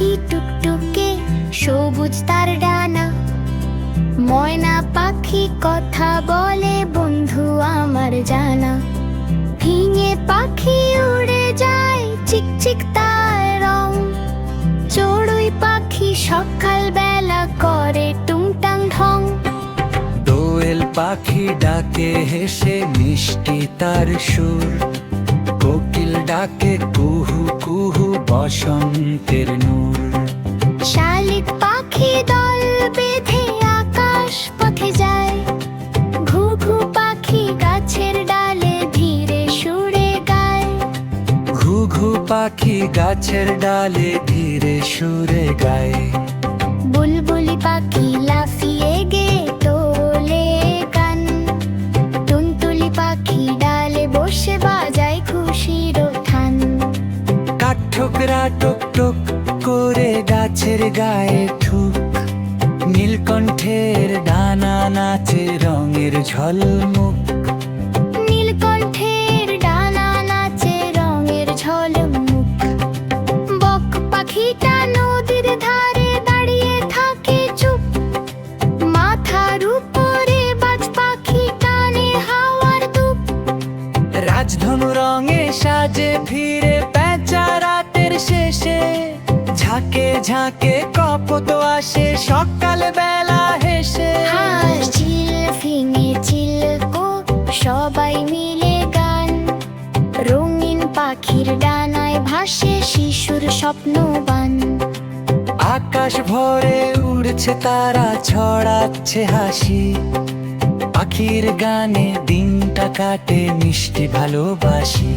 টুকটুকে সবুজ তার ডানা। ময়না পাখি কথা বলে, বন্ধু আমার জানা। ফিঙে পাখি উড়ে যায়, চিকচিক তার রং। চড়ুই পাখি সকাল বেলা করে টুংটাং ঢং। দোয়েল পাখি ডাকে, হেসে মিষ্টি তার সুর। কোকিল ডাকে, কুহু কুহু বসন্তের নূর। শালিক পাখি দল বেঁধে আকাশ পথে যায়। ঘু ঘু পাখি গাছের ডালে ধীরে সুরে গায়। ঘু ঘু পাখি গাছের ডালে ধীরে সুরে গায়। বুলবুলি পাখি লাফিয়ে করে গাছের গায়ে ঠুক নীলকণ্ঠের ডানা নাচে রঙের ঝলমুখ। নীলকণ্ঠের ডানা নাচে রঙের ঝলমুখ। বক পাখিটা নদীর ধারে দাঁড়িয়ে থাকে চুপ। মাথার উপরে বাজ পাখি টানে হাওয়ার দুপ রাজধনু রঙে সাজে ফিরে পেঁচা রাতের শেষে ঝাঁকে ঝাঁকে কপত আসে সকাল বেলা হেসে হাঁস ফিঙে চিলকো সবাই মিলে গান। রঙিন পাখির ডানায় ভাসে শিশুর স্বপ্ন স্বপ্নবান আকাশ ভরে উড়ছে তারা ছড়াচ্ছে হাসি। পাখির গানে দিনটা কাটে মিষ্টি ভালোবাসি।